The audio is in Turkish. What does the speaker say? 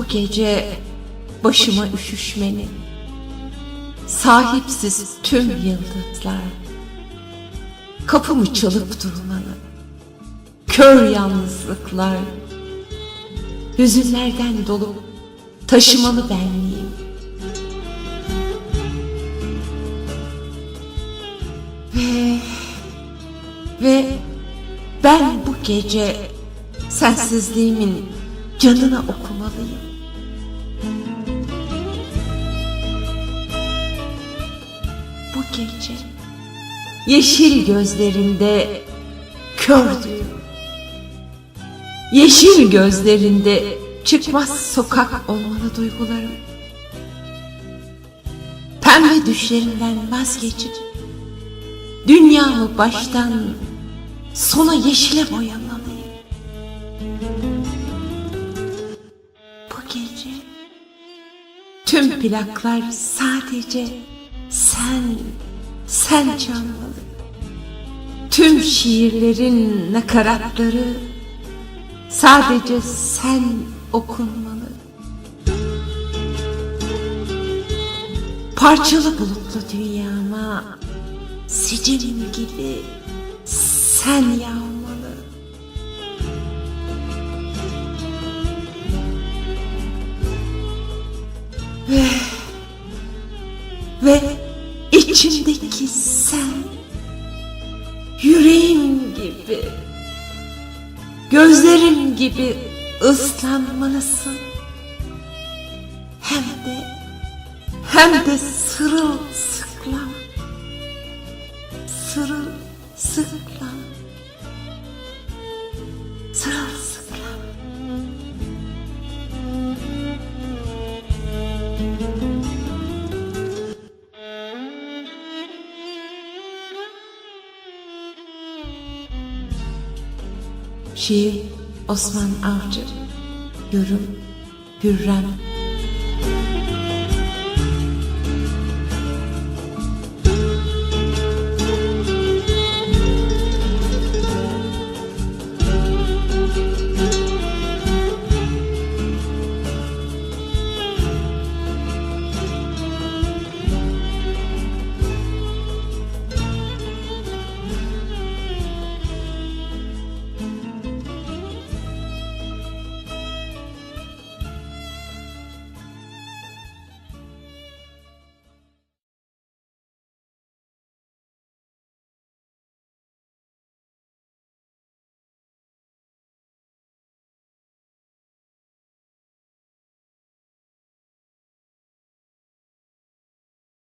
Bu gece başıma üşüşmeni, sahipsiz tüm yıldızlar, kapımı çalıp durmalı, kör yalnızlıklar, hüzünlerden dolu taşımalı benliğim. Ve, ve ben bu gece sensizliğimin canına okumalıyım. Bu gece yeşil gözlerinde kördüm. Yeşil gözlerinde çıkmaz sokak olmalı duygularım. Pembe düşlerimden vazgeçip dünyamı baştan sona yeşile boyamalıyım. Tüm plaklar sadece sen, sen çalmalı. Tüm şiirlerin nakaratları sadece sen okunmalı. Parçalı bulutlu dünyama sicim gibi sen yağmalı. Ve içimdeki sen yüreğim gibi gözlerim gibi ıslanmalısın. Hem de hem de sırılsıklam sırılsıklam sırılsıklam Şiir Osman Avcı. Yorum Hürrem